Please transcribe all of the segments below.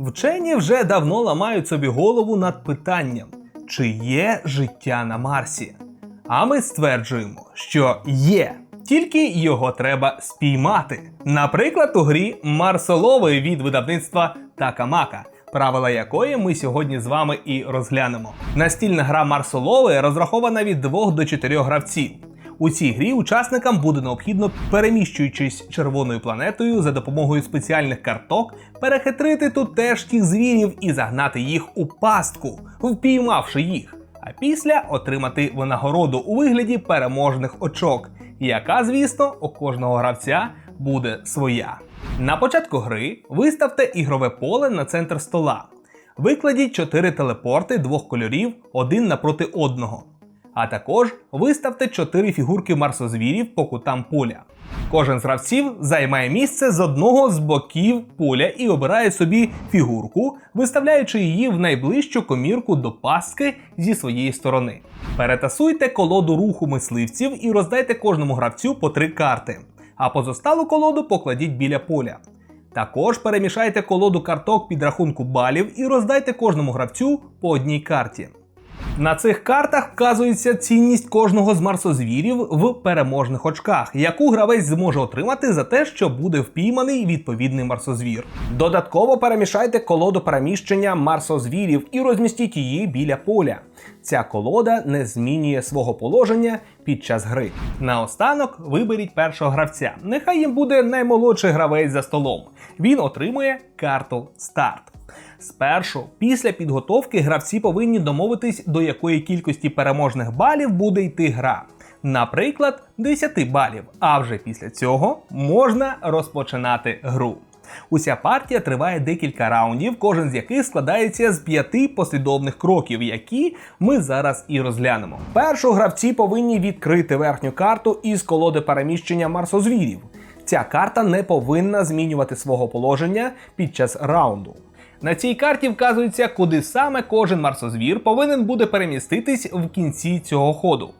Вчені вже давно ламають собі голову над питанням, чи є життя на Марсі. А ми стверджуємо, що є. Тільки його треба спіймати. Наприклад, у грі Марсолови від видавництва Такамака, правила якої ми сьогодні з вами і розглянемо. Настільна гра Марсолови розрахована від 2 до 4 гравців. У цій грі учасникам буде необхідно, переміщуючись червоною планетою за допомогою спеціальних карток, перехитрити тутешніх звірів і загнати їх у пастку, впіймавши їх. А після отримати винагороду у вигляді переможних очок, яка, звісно, у кожного гравця буде своя. На початку гри виставте ігрове поле на центр стола. Викладіть 4 телепорти двох кольорів один напроти одного. А також виставте 4 фігурки марсозвірів по кутам поля. Кожен з гравців займає місце з одного з боків поля і обирає собі фігурку, виставляючи її в найближчу комірку до пастки зі своєї сторони. Перетасуйте колоду руху мисливців і роздайте кожному гравцю по три карти, а позосталу колоду покладіть біля поля. Також перемішайте колоду карток під рахунку балів і роздайте кожному гравцю по одній карті. На цих картах вказується цінність кожного з марсозвірів в переможних очках, яку гравець зможе отримати за те, що буде впійманий відповідний марсозвір. Додатково перемішайте колоду переміщення марсозвірів і розмістіть її біля поля. Ця колода не змінює свого положення під час гри. Наостанок виберіть першого гравця. Нехай їм буде наймолодший гравець за столом. Він отримує карту старт. Спершу, після підготовки, гравці повинні домовитись, до якої кількості переможних балів буде йти гра. Наприклад, 10 балів. А вже після цього можна розпочинати гру. Уся партія триває декілька раундів, кожен з яких складається з п'яти послідовних кроків, які ми зараз і розглянемо. Першу гравці повинні відкрити верхню карту із колоди переміщення марсозвірів. Ця карта не повинна змінювати свого положення під час раунду. На цій карті вказується, куди саме кожен марсозвір повинен буде переміститись в кінці цього ходу.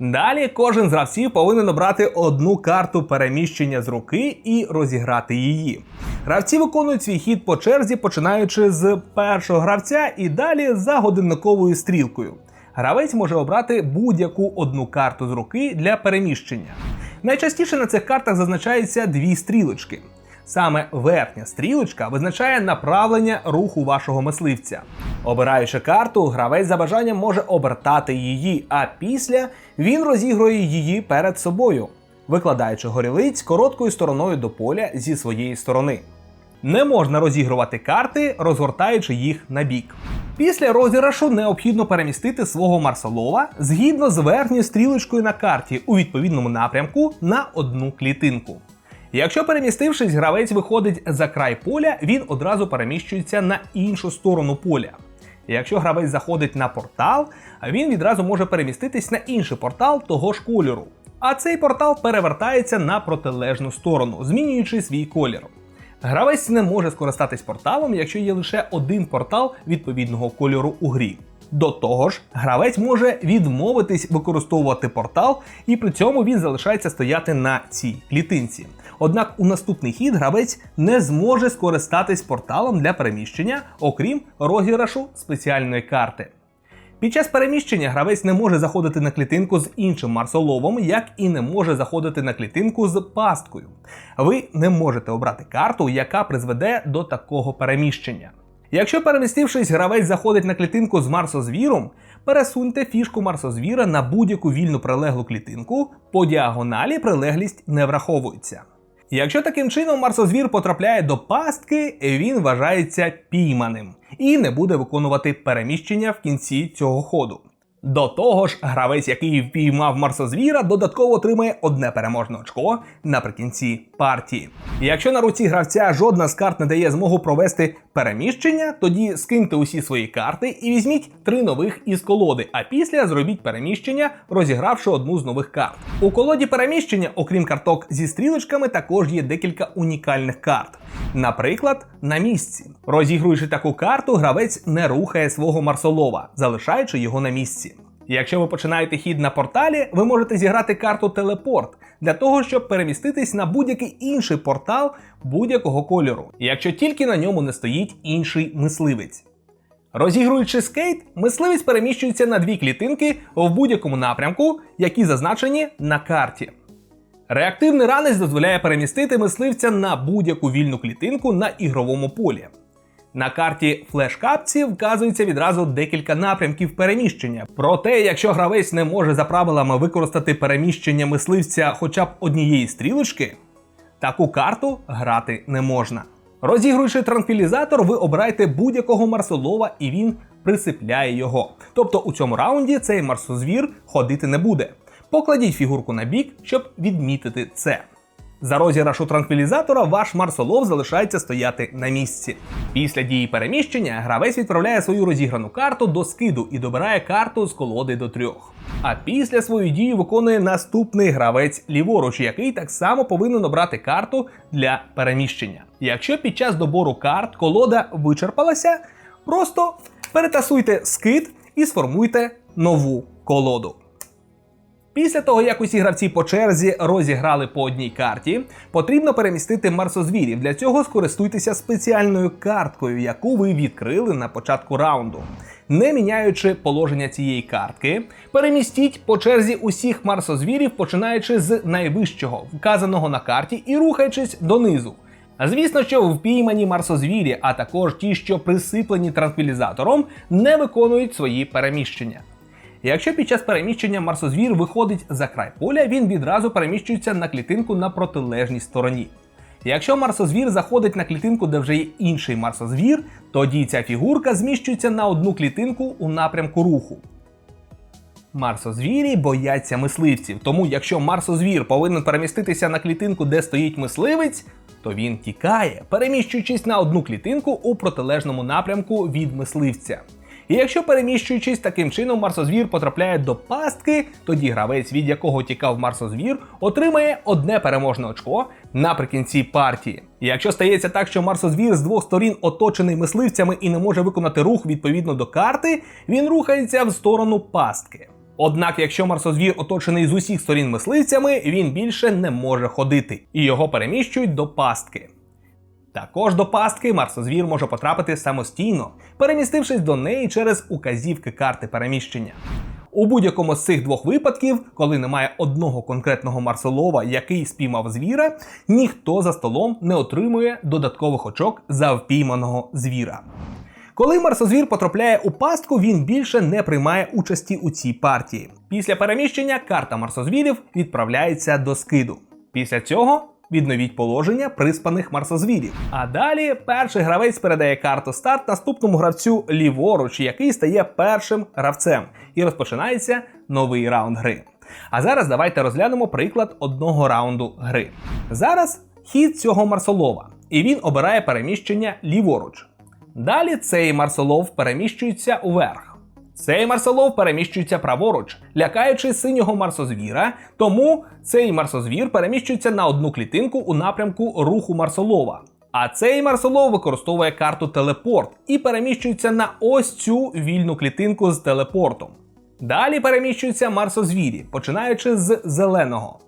Далі кожен з гравців повинен обрати одну карту переміщення з руки і розіграти її. Гравці виконують свій хід по черзі, починаючи з першого гравця і далі за годинниковою стрілкою. Гравець може обрати будь-яку одну карту з руки для переміщення. Найчастіше на цих картах зазначаються дві стрілочки. Саме верхня стрілочка визначає направлення руху вашого мисливця. Обираючи карту, гравець за бажанням може обертати її, а після він розігрує її перед собою, викладаючи горілиць короткою стороною до поля зі своєї сторони. Не можна розігрувати карти, розгортаючи їх на бік. Після розіграшу необхідно перемістити свого марсолова згідно з верхньою стрілочкою на карті у відповідному напрямку на одну клітинку. Якщо перемістившись, гравець виходить за край поля, він одразу переміщується на іншу сторону поля. Якщо гравець заходить на портал, він відразу може переміститись на інший портал того ж кольору. А цей портал перевертається на протилежну сторону, змінюючи свій колір. Гравець не може скористатись порталом, якщо є лише один портал відповідного кольору у грі. До того ж, гравець може відмовитись використовувати портал, і при цьому він залишається стояти на цій клітинці. Однак у наступний хід гравець не зможе скористатись порталом для переміщення, окрім розіграшу спеціальної карти. Під час переміщення гравець не може заходити на клітинку з іншим марсоловом, як і не може заходити на клітинку з пасткою. Ви не можете обрати карту, яка призведе до такого переміщення. Якщо перемістившись, гравець заходить на клітинку з марсозвіром, пересуньте фішку марсозвіра на будь-яку вільну прилеглу клітинку, по діагоналі прилеглість не враховується. Якщо таким чином марсозвір потрапляє до пастки, він вважається пійманим і не буде виконувати переміщення в кінці цього ходу. До того ж, гравець, який впіймав марсозвіра, додатково отримає одне переможне очко наприкінці партії. Якщо на руці гравця жодна з карт не дає змогу провести переміщення, тоді скиньте усі свої карти і візьміть три нових із колоди, а після зробіть переміщення, розігравши одну з нових карт. У колоді переміщення, окрім карток зі стрілочками, також є декілька унікальних карт. Наприклад, на місці. Розігруючи таку карту, гравець не рухає свого марсолова, залишаючи його на місці. Якщо ви починаєте хід на порталі, ви можете зіграти карту телепорт. для того, щоб переміститись на будь-який інший портал будь-якого кольору, якщо тільки на ньому не стоїть інший мисливець. Розігруючи скейт, мисливець переміщується на дві клітинки в будь-якому напрямку, які зазначені на карті. Реактивний ранець дозволяє перемістити мисливця на будь-яку вільну клітинку на ігровому полі. На карті флеш-капці вказується відразу декілька напрямків переміщення. Проте, якщо гравець не може за правилами використати переміщення мисливця хоча б однієї стрілочки, таку карту грати не можна. Розігруючи транквілізатор, ви обираєте будь-якого марсолова і він присипляє його. Тобто у цьому раунді цей марсозвір ходити не буде. Покладіть фігурку на бік, щоб відмітити це. За розіграшу транквілізатора ваш марсолов залишається стояти на місці. Після дії переміщення гравець відправляє свою розіграну карту до скиду і добирає карту з колоди до трьох. А після свою дію виконує наступний гравець ліворуч, який так само повинен обрати карту для переміщення. Якщо під час добору карт колода вичерпалася, просто перетасуйте скид і сформуйте нову колоду. Після того, як усі гравці по черзі розіграли по одній карті, потрібно перемістити марсозвірів. Для цього скористуйтеся спеціальною карткою, яку ви відкрили на початку раунду. Не міняючи положення цієї картки, перемістіть по черзі усіх марсозвірів, починаючи з найвищого, вказаного на карті, і рухаючись донизу. Звісно, що впіймані марсозвірі, а також ті, що присиплені транквілізатором, не виконують свої переміщення. Якщо під час переміщення марсозвір виходить за край поля, він відразу переміщується на клітинку на протилежній стороні. Якщо марсозвір заходить на клітинку, де вже є інший марсозвір, тоді ця фігурка зміщується на одну клітинку у напрямку руху. Марсозвірі бояться мисливців, тому якщо марсозвір повинен переміститися на клітинку, де стоїть мисливець, то він тікає, переміщуючись на одну клітинку у протилежному напрямку від мисливця. І якщо переміщуючись таким чином, марсозвір потрапляє до пастки, тоді гравець, від якого тікав марсозвір, отримає одне переможне очко наприкінці партії. І якщо стається так, що марсозвір з двох сторін оточений мисливцями і не може виконати рух відповідно до карти, він рухається в сторону пастки. Однак, якщо марсозвір оточений з усіх сторін мисливцями, він більше не може ходити, і його переміщують до пастки. Також до пастки марсозвір може потрапити самостійно, перемістившись до неї через указівки карти переміщення. У будь-якому з цих двох випадків, коли немає одного конкретного марсолова, який спіймав звіра, ніхто за столом не отримує додаткових очок за впійманого звіра. Коли марсозвір потрапляє у пастку, він більше не приймає участі у цій партії. Після переміщення карта марсозвірів відправляється до скиду. Після цього відновіть положення приспаних марсозвірів. А далі перший гравець передає карту старт наступному гравцю ліворуч, який стає першим гравцем, і розпочинається новий раунд гри. А зараз давайте розглянемо приклад одного раунду гри. Зараз хід цього марсолова, і він обирає переміщення ліворуч. Далі цей марсолов переміщується уверх. Цей марсолов переміщується праворуч, лякаючи синього марсозвіра, тому цей марсозвір переміщується на одну клітинку у напрямку руху марсолова. А цей марсолов використовує карту телепорт і переміщується на ось цю вільну клітинку з телепортом. Далі переміщуються марсозвірі, починаючи з зеленого.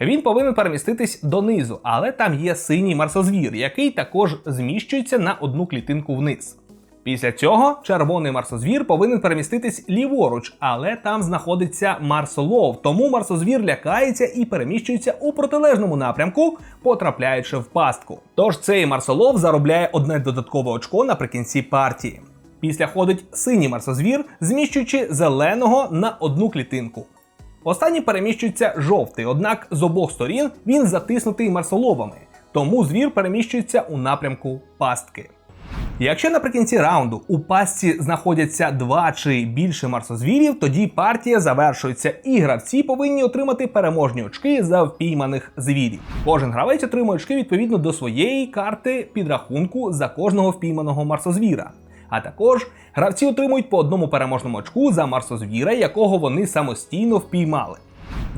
Він повинен переміститись донизу, але там є синій марсозвір, який також зміщується на одну клітинку вниз. Після цього червоний марсозвір повинен переміститись ліворуч, але там знаходиться марсолов, тому марсозвір лякається і переміщується у протилежному напрямку, потрапляючи в пастку. Тож цей марсолов заробляє одне додаткове очко наприкінці партії. Після ходить синій марсозвір, зміщуючи зеленого на одну клітинку. Останній переміщується жовтий, однак з обох сторін він затиснутий марсоловами, тому звір переміщується у напрямку пастки. Якщо наприкінці раунду у пастці знаходяться два чи більше марсозвірів, тоді партія завершується, і гравці повинні отримати переможні очки за впійманих звірів. Кожен гравець отримує очки відповідно до своєї карти підрахунку за кожного впійманого марсозвіра. А також гравці отримують по одному переможному очку за марсозвіра, якого вони самостійно впіймали.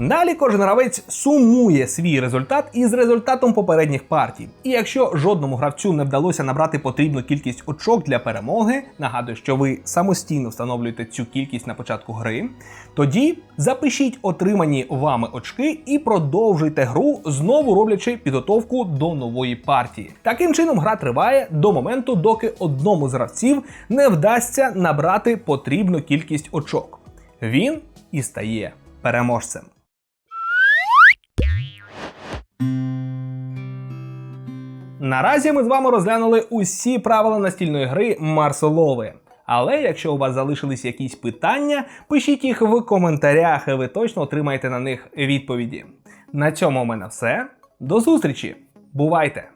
Далі кожен гравець сумує свій результат із результатом попередніх партій. І якщо жодному гравцю не вдалося набрати потрібну кількість очок для перемоги, нагадую, що ви самостійно встановлюєте цю кількість на початку гри, тоді запишіть отримані вами очки і продовжуйте гру, знову роблячи підготовку до нової партії. Таким чином, гра триває до моменту, доки одному з гравців не вдасться набрати потрібну кількість очок. Він і стає переможцем. Наразі ми з вами розглянули усі правила настільної гри Марсолови. Але якщо у вас залишились якісь питання, пишіть їх в коментарях, і ви точно отримаєте на них відповіді. На цьому у мене все. До зустрічі! Бувайте!